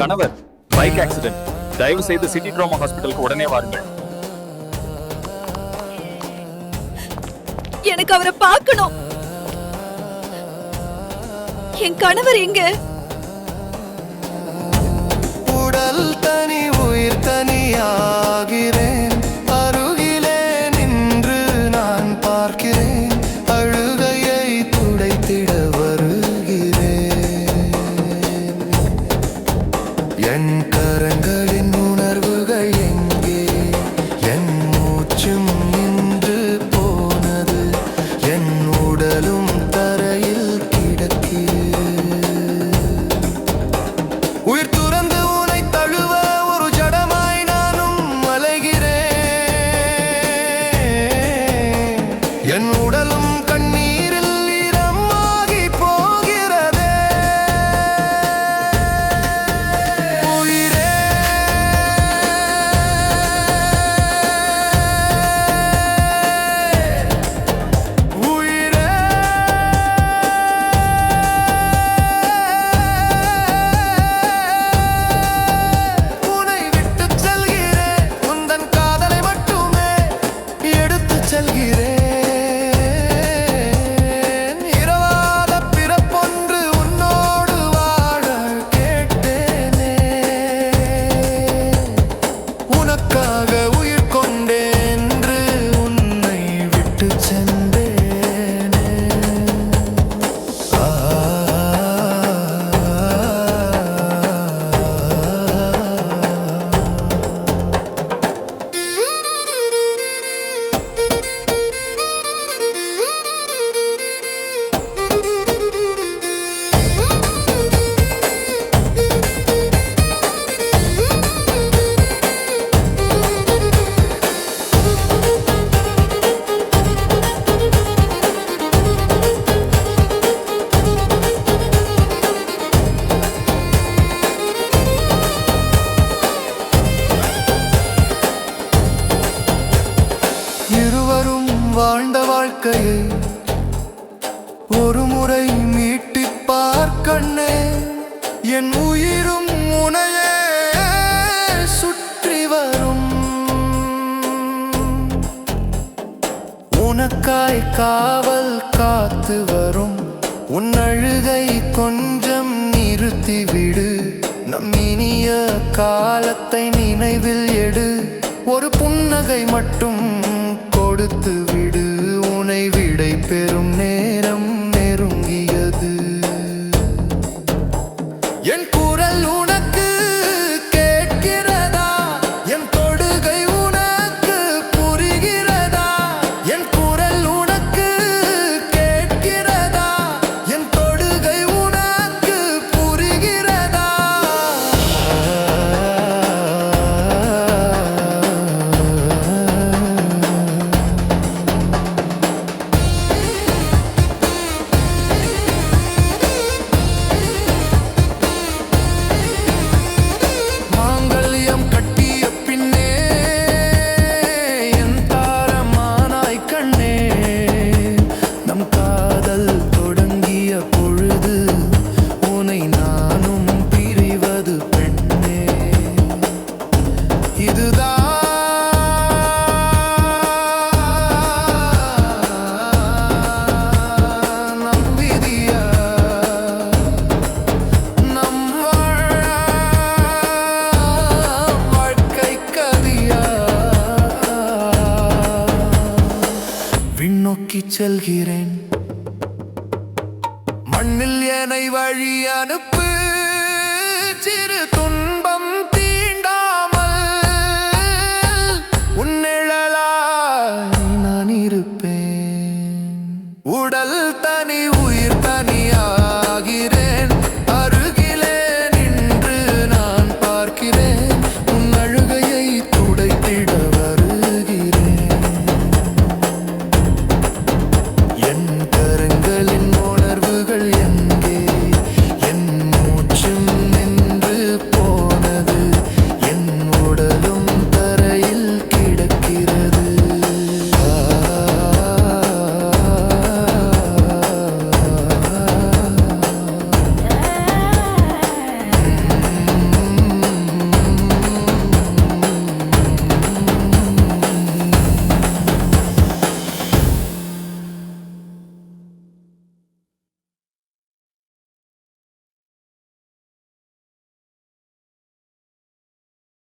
கணவர் bike accident தயவு செய்து சிட்டி ட்ராமா ஹாஸ்பிட்டலுக்கு உடனே வாருங்கள். எனக்கு அவரை பார்க்கணும். என் கணவர் எங்க? உடல் தனி உயிர் தனியாகிறேன். வாழ்ந்த வாழ்க்கையை ஒரு முறை மீட்டிப் பார்க்கண்ணே என் உயிரும் முனையே சுற்றி வரும். உனக்காய் காவல் காத்து வரும். உன் அழுகை கொஞ்சம் நிறுத்திவிடு. நம் இனிய காலத்தை நினைவில் எடு. ஒரு புன்னகை மட்டும் கொடுத்து விடு விடை பெறும் விண்ணோக்கி செல்கிறேன். மண்ணில் என்னை வழி அனுப்பு சிறு துண்